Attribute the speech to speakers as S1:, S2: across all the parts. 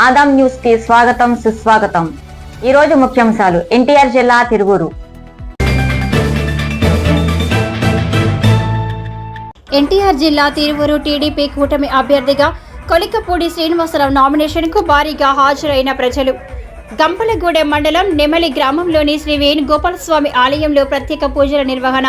S1: ఆదాం న్యూస్కి స్వాగతం సుస్వాగతం. ఈ రోజు ముఖ్యాంశాలు. ఎన్టీఆర్ జిల్లా తిరువూరు.
S2: ఎన్టీఆర్ జిల్లా తిరువురు టీడీపీ కూటమి అభ్యర్థిగా కొలికపూడి శ్రీనివాసరావు నామినేషన్కు భారీగా హాజరైన ప్రజలు. గంపలగూడెం మండలం నెమలి గ్రామంలోని శ్రీ వేణుగోపాలస్వామి ఆలయంలో ప్రత్యేక పూజల నిర్వహణ.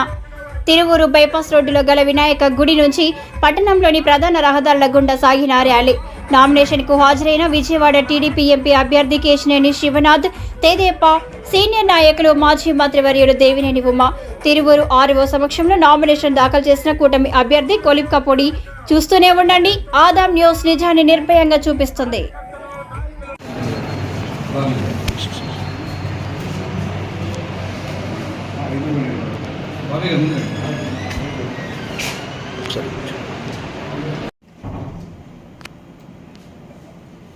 S2: తిరువూరు బైపాస్ రోడ్డులో గల వినాయక గుడి నుంచి పట్టణంలోని ప్రధాన రహదారుల గుండా సాగిన ర్యాలీ. నామినేషన్కు హాజరైన విజయవాడ టీడీపీ ఎంపీ అభ్యర్థి కేశినేని శివనాథ్ తేదేప సీనియర్ నాయకులు మాజీ మంత్రివర్యులు దేవినేని ఉమ తిరువూరు ఆర్ఓ సమక్షంలో నామినేషన్ దాఖలు చేసిన కూటమి అభ్యర్థి కొలిప్ కపూడి. చూస్తూనే ఉండండి ఆదాం న్యూస్ నిజాన్ని నిర్భయంగా చూపిస్తుంది.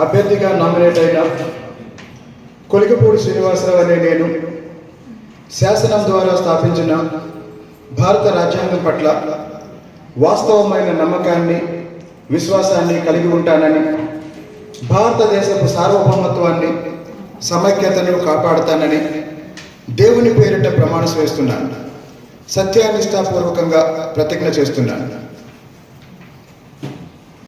S3: అభ్యర్థిగా నామినేట్ అయిన కొలికపూడి శ్రీనివాసరావు అనే నేను శాసనం ద్వారా స్థాపించిన భారత రాజ్యాంగం పట్ల వాస్తవమైన నమ్మకాన్ని విశ్వాసాన్ని కలిగి ఉంటానని భారతదేశపు సార్వభౌమత్వాన్ని సమైక్యతను కాపాడుతానని దేవుని పేరిట ప్రమాణ చేస్తున్నాను. సత్యానిష్టాపూర్వకంగా ప్రతిజ్ఞ చేస్తున్నాను.